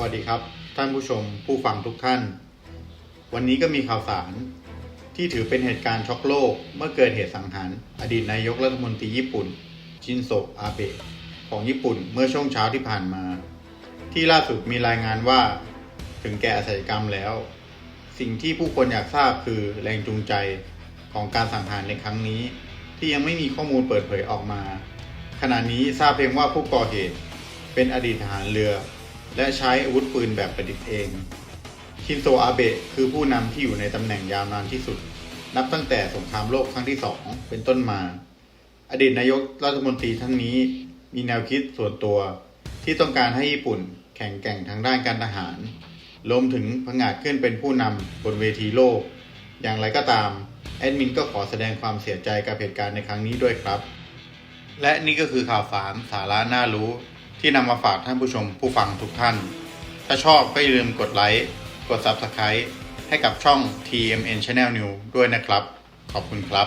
วัสดีครับ ท่านผู้ชมผู้ฟังทุกท่าน วันนี้ก็มีข่าวสาร ที่ถือเป็นเหตุการณ์ช็อกโลก เมื่อเกิดเหตุสังหาร อดีตนายกรัฐมนตรีญี่ปุ่น ชินโซะอาเบะของญี่ปุ่นเมื่อช่วงเช้าที่ผ่านมา ที่ล่าสุดมีรายงานว่า ถึงแก่อศัลยกรรมแล้ว สิ่งที่ผู้คนอยากทราบคือแรงจูงใจของการสังหารในครั้งนี้ ที่ยังไม่มีข้อมูลเปิดเผยออกมา ขณะนี้ทราบเพียงว่าผู้ก่อเหตุเป็นอดีตทหารเรือ และใช้อาวุธปืนแบบประดิษฐ์เอง ชินโซอาเบะคือผู้นำที่อยู่ในตำแหน่งยาวนานที่สุด นับตั้งแต่สงครามโลกครั้งที่สองเป็นต้นมา อดีตนายกรัฐมนตรีท่านนี้มีแนวคิดส่วนตัวที่ต้องการให้ญี่ปุ่นแข่งแกร่งทางด้านการทหารรวมถึงผงาดขึ้นเป็นผู้นำบนเวทีโลก อย่างไรก็ตาม แอดมินก็ขอแสดงความเสียใจกับเหตุการณ์ในครั้งนี้ด้วยครับ และนี่ก็คือข่าวสารสาระน่ารู้ ที่นำมาฝากท่านผู้ชมผู้ฟังทุกท่าน ถ้าชอบก็อย่าลืมกดไลค์ กด Subscribe ให้กับช่อง TMN Channel New ด้วยนะครับ ขอบคุณครับ